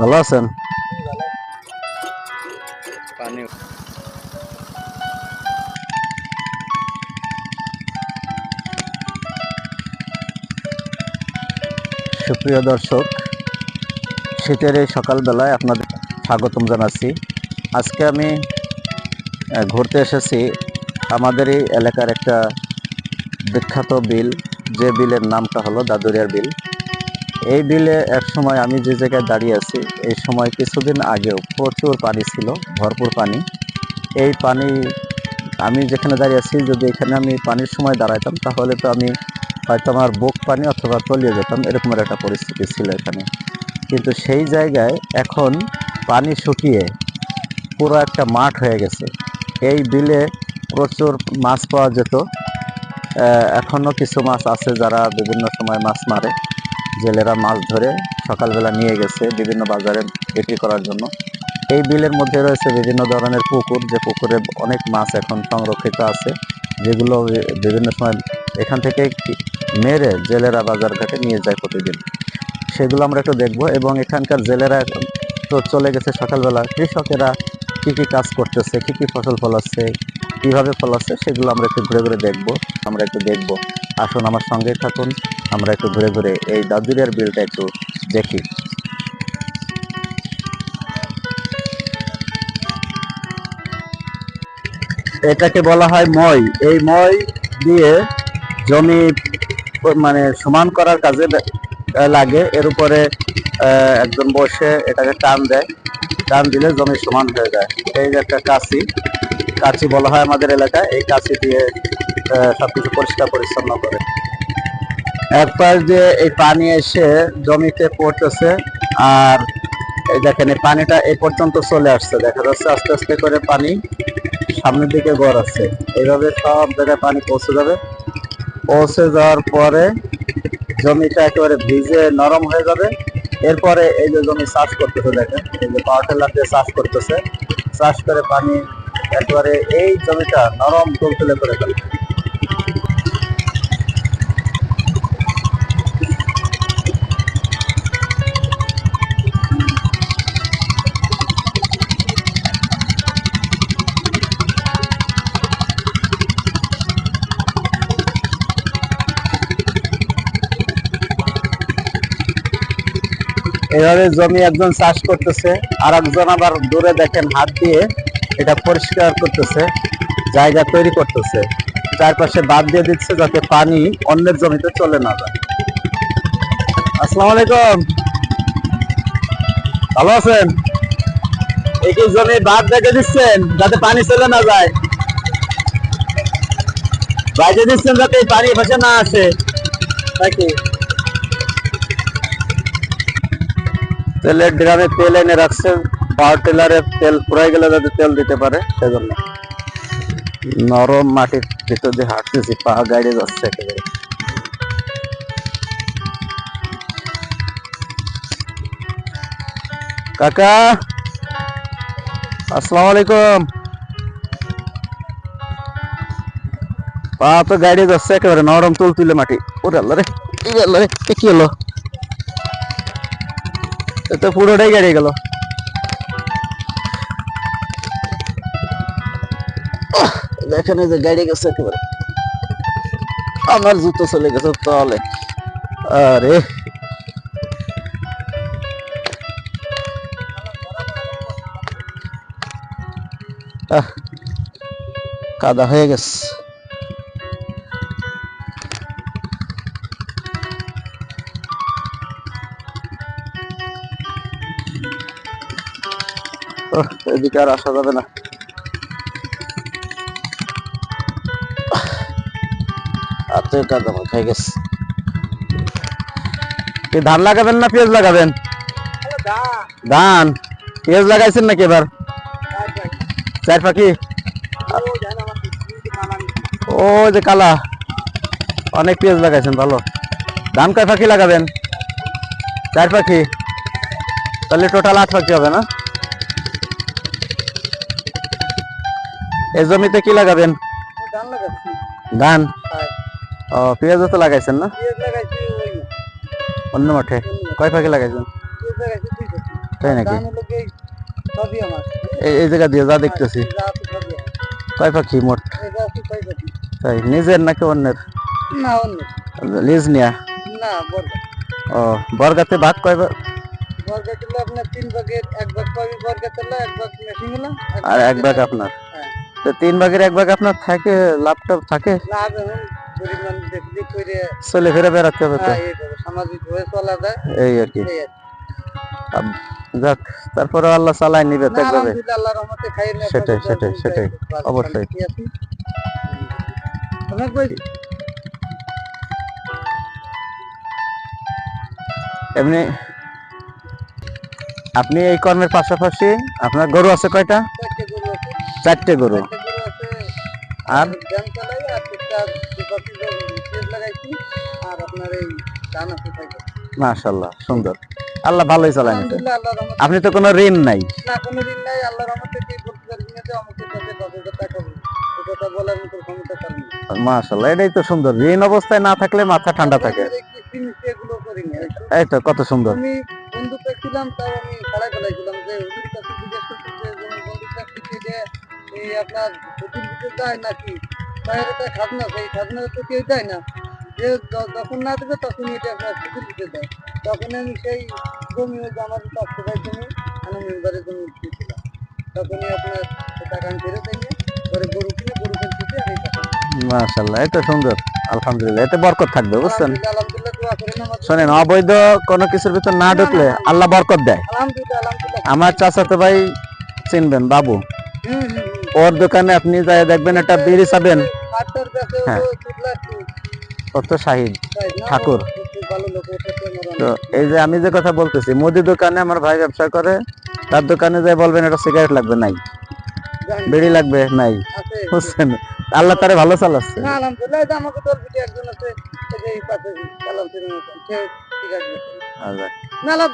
ভালো আছেন? পানি। সুপ্রিয় দর্শক শীতের এই সকালবেলায় আপনাদের স্বাগতম জানাচ্ছি। আজকে আমি ঘুরতে এসেছি। আমাদের এই এলাকার একটা বিখ্যাত বিল যে বিলের নামটা হলো দাদুরিয়ার বিল। এই বিলে এক সময় আমি যে জায়গায় দাঁড়িয়ে আছি, এই সময় কিছুদিন আগেও প্রচুর পানি ছিল, ভরপুর পানি। এই পানি আমি যেখানে দাঁড়িয়ে আছি, যদি এখানে আমি পানির সময় দাঁড়াইতাম, তাহলে তো আমি হয়তো আমার বুক পানি অথবা তলিয়ে যেতাম এরকমের একটা পরিস্থিতি ছিল এখানে। কিন্তু সেই জায়গায় এখন পানি শুকিয়ে পুরো একটা মাঠ হয়ে গেছে। এই বিলে প্রচুর মাছ পাওয়া যেত আহ, এখনও কিছু মাছ আছে যারা বিভিন্ন সময় মাছ মারে। জেলেরা মাছ ধরে সকালবেলা নিয়ে গেছে বিভিন্ন বাজারে বিক্রি করার জন্য। এই বিলের মধ্যে রয়েছে বিভিন্ন ধরনের পুকুর যে পুকুরে অনেক মাছ এখন সংরক্ষিত আছে যেগুলো বিভিন্ন সময় এখান থেকে মেরে জেলেরা বাজার ঘাটে নিয়ে যায় প্রতিদিন। সেগুলো আমরা একটু দেখব এবং এখানকার জেলেরা তো চলে গেছে সকালবেলা। কৃষকেরা কী কী কাজ করতেছে কী কী ফসল ফলাচ্ছে কীভাবে ফলাচ্ছে সেগুলো আমরা একটু ঘুরে ঘুরে দেখব। আমরা একটু দেখব। আসুন আমার সঙ্গে থাকুন। আমরা একটু ঘুরে ঘুরে এই দাদুরিয়ার বিলটা একটু দেখি। এটাকে বলা হয় মই। এই মই দিয়ে জমি মানে সমান করার কাজে লাগে। এর উপরে একজন বসে এটাকে টান দেয়। টান দিলে জমি সমান হয়ে যায়। এই যে একটা কাঁচি কাঁচি বলা হয় আমাদের এলাকায় এই কাঁচি দিয়ে আহ, সবকিছু পরিষ্কার পরিচ্ছন্ন করে। এক পাশ দিয়ে এই পানি এসে জমিতে পড়তেছে আর এই দেখেন এই পানিটা এই পর্যন্ত চলে আসছে। দেখা যাচ্ছে আস্তে আস্তে করে পানি সামনের দিকে গড় আছে। এইভাবে সব জায়গায় পানি পৌঁছে যাবে। পৌঁছে যাওয়ার পরে জমিটা একেবারে ভিজে নরম হয়ে যাবে। এরপরে এই যে জমি চাষ করতেছে দেখেন, এই যে পাওয়ার টেলার দিয়ে চাষ করতেছে, চাষ করে পানি, একবারে এই জমিটা নরম তুলতুলে করে ফেলে এভাবে জমি একজন চাষ করতেছে আর একজন আবার দূরে দেখেন হাত দিয়ে এটা পরিষ্কার করতেছে, জায়গা তৈরি করতেছে। চারপাশে বাদ দিয়ে দিচ্ছে যাতে পানি অন্যের জমিতে চলে না যায়। আসসালামু আলাইকুম। ভালো আছেন? কি জমি বাদ দেখে দিচ্ছেন যাতে পানি চলে না যায়। বাইরে দিচ্ছেন যাতে পানি ভাসে না আসে। নাকি? তেলের ড্রামে তেল এনে রাখছে, পাওয়ার টিলারে তেল ফুরাই গেলে যাতে তেল দিতে পারে, সেজন্য। নরম মাটির ভিতর দিয়ে হাঁটতেছি, পা গাড়ি যাচ্ছে একেবারে। কাকা, আসসালামু আলাইকুম। পা তো গাড়ি যাচ্ছে একেবারে, নরম তুল তুলে মাটি। ওরে আল্লাহ রে রে কি হলো? তো পুরোটাই গাড়ি গেল। দেখেন যে গাড়ি গেছে একেবারে। আমার জুতো চলে গেছে তাহলে আরে। কাদা হয়ে গেছে। এদিকে আর আসা যাবে না। কি, ধান লাগাবেন না পেঁয়াজ লাগাবেন? ধান। পেঁয়াজ লাগাইছেন নাকি এবার? চার পাখি? ও যে কালা। অনেক পেঁয়াজ লাগাইছেন, ভালো। ধান কয় পাখি লাগাবেন? চার পাখি। তাহলে টোটাল আট পাখি হবে না? এই জমিতে কি লাগাবেন? ধান ও পেঁয়াজ তো লাগাইছেন না? অন্য মাঠে? কয় পাখি লাগাইছেন। তাই নাকি? এই জায়গা দিয়ে যা দেখতেছি। কয় পাখি মোট। তাই নিজের নাকি অন্যের? না অন্য লিজ নিয়া? না ও বরগাতে ভাগ কয় ভাগ? বর্গা আপনার তিন ভাগের এক ভাগ পাবি বর্গা তুলে এক ভাগ মেশিন আর এক ভাগ আপনার। তো তিন ভাগের এক ভাগ আপনার থাকে লাভটা থাকে। চলে ফিরে বেড়াতে হবে তো। হ্যাঁ, হয়ে এই আর কি। যাক তারপরে আল্লাহ চালাই নিবে না সেটাই, সেটাই, সেটাই। অবশ্যই। এমনি আপনি এই কর্মের পাশাপাশি আপনার গরু আছে কয়টা? চারটে গরু। আর চালাই আর লাগাইছি আর আপনার এই ধান আছে সুন্দর। আল্লাহ ভালোই চালান এটা। আপনি তো কোনো ঋণ নাই। না কোনো দিন নাই আল্লাহর রহমতে কি যে কাছে দশ হাজার টাকা বলি এই কথা বলার মতো ক্ষমতা মাশাল্লাহ এটাই তো সুন্দর। ঋণ অবস্থায় না থাকলে মাথা ঠান্ডা থাকে। এই তো কত সুন্দর। আমি বন্ধু পেয়েছিলাম তাও আমি যে হুজুর কাছে জিজ্ঞেস এই আপনার ভিতরে দেয় নাকি? বাইরে তো খাজনা সেই খাজনা তো কেউ দেয় না। যে যখন না দেবে তখন এটা আপনার ভিতরে দেয়। তখন আমি সেই জমি চারশো ভাই আমি মেম্বারের জমি দিয়েছিলাম। তখনই আপনার টাকা আমি ফেরত এনে পরে গরু কিনে গরু ফেলতেছি আর এই টাকা। মাশাল্লাহ এটা সুন্দর। আলহামদুলিল্লাহ এতে বরকত থাকবে বুঝছেন। শোনেন অবৈধ কোনো কিছুর ভিতর না ঢুকলে আল্লাহ বরকত দেয়। আমার চাচাতো ভাই চিনবেন বাবু। ওর দোকানে আপনি যাই দেখবেন একটা আটটার কাছে হ্যাঁ। কত শাহিদ ঠাকুর। তো এই যে আমি যে কথা বলতেছি মুদি দোকানে আমার ভাই ব্যবসা করে তার দোকানে যাই বলবেন এটা সিগারেট লাগবে নাই? বিড়ি লাগবে নাই? বুঝছেন? আল্লাহ তারে ভালো চালাচ্ছে। আলহামদুলিল্লাহ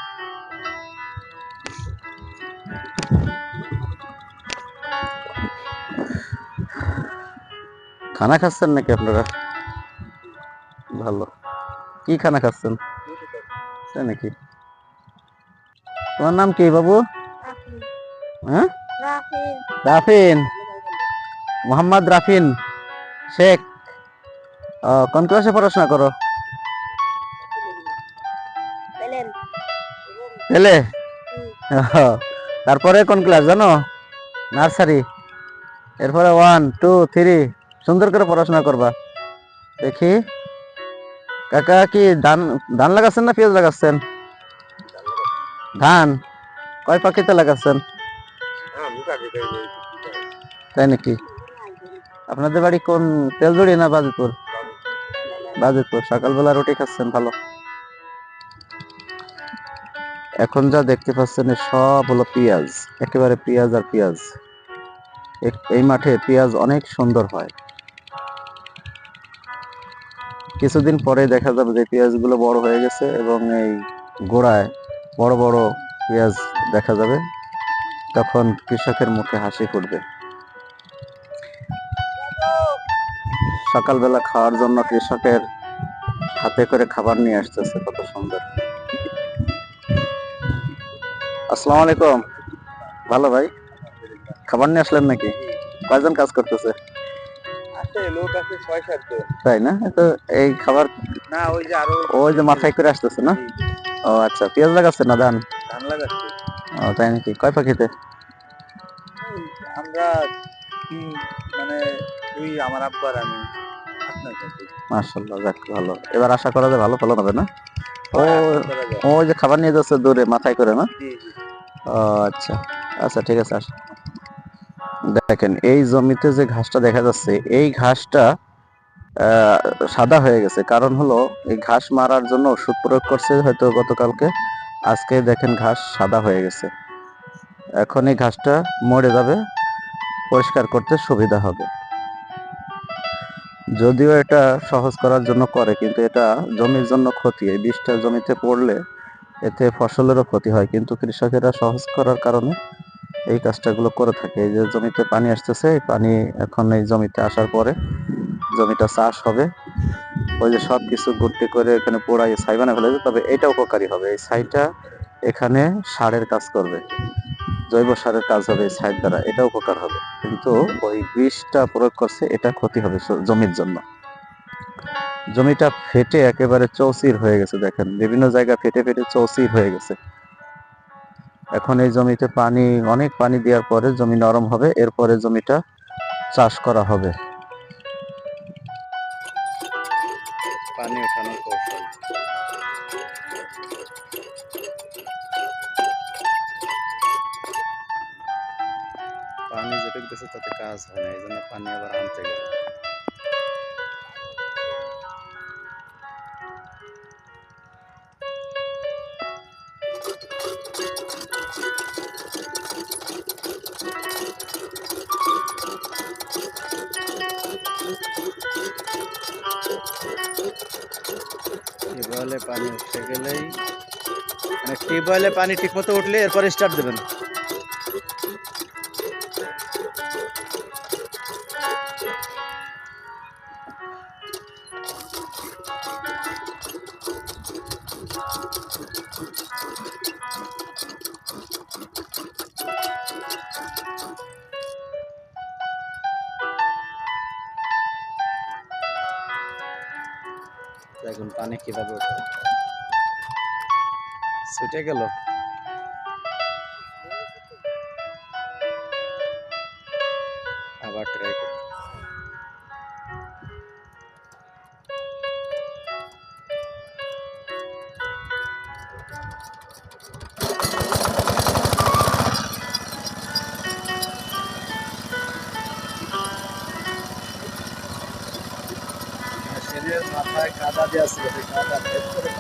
খানা খাচ্ছেন নাকি আপনারা? ভালো। কি খানা খাচ্ছেন? তাই নাকি। তোমার নাম কি বাবু? হ্যাঁ? রাফিন। মোহাম্মদ রাফিন শেখ। কোন ক্লাসে পড়াশোনা করো? পেলে? তারপরে কোন ক্লাস জানো? নার্সারি। এরপরে ওয়ান টু থ্রি সুন্দর করে পড়াশোনা করবা। দেখি। কাকা কি ধান ধান লাগাচ্ছেন না পেঁয়াজ লাগাচ্ছেন? ধান। কয় পাখিতে লাগাচ্ছেন? তাই নাকি? আপনাদের বাড়ি কোন তেলজুড়ি না বাজিতপুর? বাজিতপুর। সকালবেলা রুটি খাচ্ছেন, ভালো। এখন যা দেখতে পাচ্ছেন সব হলো পেঁয়াজ। একেবারে পেঁয়াজ আর পেঁয়াজ। এই মাঠে পেঁয়াজ অনেক সুন্দর হয়। কিছুদিন পরে দেখা যাবে যে পেঁয়াজগুলো বড় হয়ে গেছে এবং এই গোড়ায় বড় বড় পেঁয়াজ দেখা যাবে, তখন কৃষকের মুখে হাসি ফুটবে। সকালবেলা খাওয়ার জন্য কৃষকের হাতে করে খাবার নিয়ে আসতেছে, কত সুন্দর। আসসালামু আলাইকুম। ভালো ভাই? খাবার নিয়ে আসলেন নাকি? কয়জন কাজ করতেছে? আছে লোক আছে ছয় সাতজন। তাই না? তো এই খাবার না ওই যে আরও ওই যে মাথায় করে আসতেছে না? ও আচ্ছা পেঁয়াজ লাগাচ্ছে না ধান? ধান লাগাচ্ছে। ও তাই নাকি? কয় পাখিতে? আমরা মানে দুই আমার আব্বার আমি মাশাল্লাহ যাক ভালো। এবার আশা করা যায় ভালো ফলন হবে না? ও ওই যে খাবার নিয়ে যাচ্ছে দূরে মাথায় করে না? আচ্ছা। আচ্ছা ঠিক আছে আস দেখেন, এই জমিতে যে ঘাসটা দেখা যাচ্ছে, এই ঘাসটা সাদা হয়ে গেছে। কারণ হলো, এই ঘাস মারার জন্য ওষুধ প্রয়োগ করছে হয়তো গতকালকে। আজকে দেখেন ঘাস সাদা হয়ে গেছে। এখন এই ঘাসটা মরে যাবে, পরিষ্কার করতে সুবিধা হবে। যদিও এটা সহজ করার জন্য করে, কিন্তু এটা জমির জন্য ক্ষতি। এই বিষটা জমিতে পড়লে এতে ফসলেরও ক্ষতি হয়, কিন্তু কৃষকেরা সহজ করার কারণে এই কাজটাগুলো করে থাকে। এই যে জমিতে পানি আসতেছে, এই পানি এখন এই জমিতে আসার পরে জমিটা চাষ হবে। ওই যে সব কিছু গুট্টি করে এখানে পোড়াই ছাই বানা ফেলেছে তবে এটা উপকারী হবে। এই ছাইটা এখানে সারের কাজ করবে। জৈব সারের কাজ হবে এই ছাই দ্বারা এটা উপকার হবে। কিন্তু ওই বিষটা প্রয়োগ করছে, এটা ক্ষতি হবে জমির জন্য। জমিটা ফেটে একেবারে চৌচির হয়ে গেছে, দেখেন। বিভিন্ন জায়গা ফেটে ফেটে চৌচির হয়ে গেছে। এখন এই জমিতে পানি, অনেক পানি দেওয়ার পরে জমি নরম হবে, এরপরে জমিটা চাষ করা হবে। পানি পানি দিচ্ছে তাতে কাজ হয় না, এই জন্য পানি আবার আনতে গেল। টিউবওয়েলে পানি উঠে গেলেই মানে টিউবওয়েলে পানি ঠিকমতো উঠলে এরপরে স্টার্ট দেবেন। দেখুন পানি কীভাবে উঠে। ছুটে গেল? ছিল সেই করে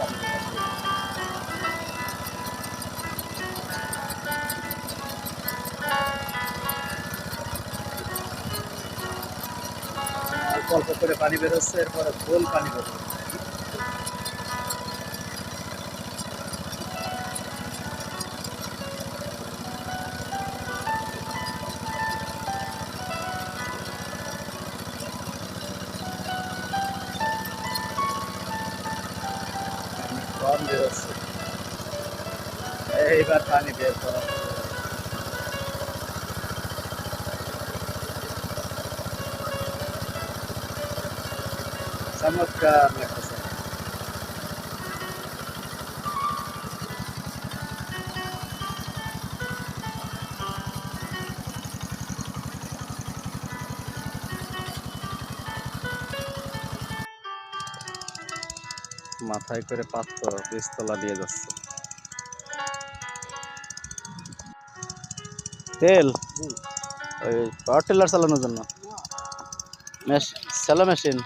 অল্প করে পানি বেরোচ্ছে এরপরে ফুল পানি বেরোচ্ছে মাথায় করে পাত্র বীজতলা দিয়ে যাচ্ছে তেল? ওই পাওয়ার টিলার চালানোর জন্য। Shallow machine.